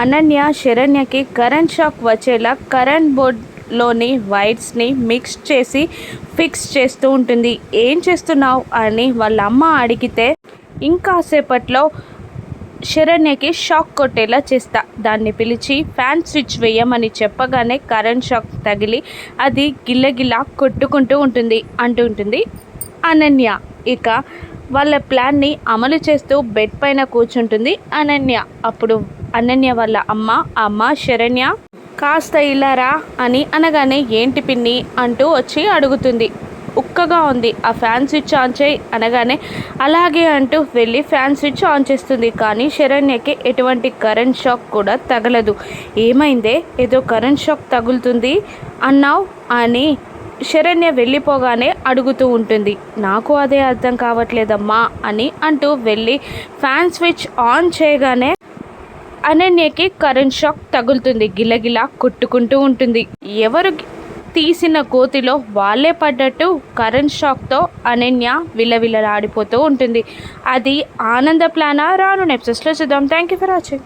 అనన్య శరణ్యకి current shock వచ్చేలా current బోర్డ్లోని వైర్స్ని మిక్స్ చేసి ఫిక్స్ చేస్తూ ఉంటుంది. ఏం చేస్తున్నావు? అని వాళ్ళ అమ్మ అడిగితే ఇంకాసేపట్లో శరణ్యకి షాక్ కొట్టేలా చేస్తా. దాన్ని పిలిచి ఫ్యాన్ స్విచ్ వేయమని చెప్పగానే కరెంట్ షాక్ తగిలి అది గిల్లగిల్లా కొట్టుకుంటూ ఉంటుంది అంటూ ఉంటుంది అనన్య. ఇక వాళ్ళ ప్లాన్ని అమలు చేస్తూ బెడ్ పైన కూర్చుంటుంది అనన్య. అప్పుడు అనన్య వాళ్ళ అమ్మ అమ్మ శరణ్య కాస్త ఇలారా అని అనగానే ఏంటి పిన్ని? అంటూ వచ్చి అడుగుతుంది. ఉక్కగా ఉంది. ఆ ఫ్యాన్ స్విచ్ ఆన్ చేయి అనగానే అలాగే అంటూ వెళ్ళి ఫ్యాన్ స్విచ్ ఆన్ చేస్తుంది. కానీ శరణ్యకి ఎటువంటి కరెంట్ షాక్ కూడా తగలదు. ఏమైందే? ఏదో కరెంట్ షాక్ తగులుతుంది అన్నావు? అని శరణ్య వెళ్ళిపోగానే అడుగుతూ ఉంటుంది. నాకు అదే అర్థం కావట్లేదమ్మా అని అంటూ వెళ్ళి ఫ్యాన్ స్విచ్ ఆన్ చేయగానే అనన్యకి కరెంట్ షాక్ తగులుతుంది. గిలగిలా కొట్టుకుంటూ ఉంటుంది. ఎవరు తీసిన కోతిలో వాళ్ళే పడ్డట్టు కరెంట్ షాక్తో అనన్య విలవిలలాడిపోతూ ఉంటుంది. అది ఆనంద ప్లానా? రాను నెప్సెస్లో చూద్దాం. Thank you for watching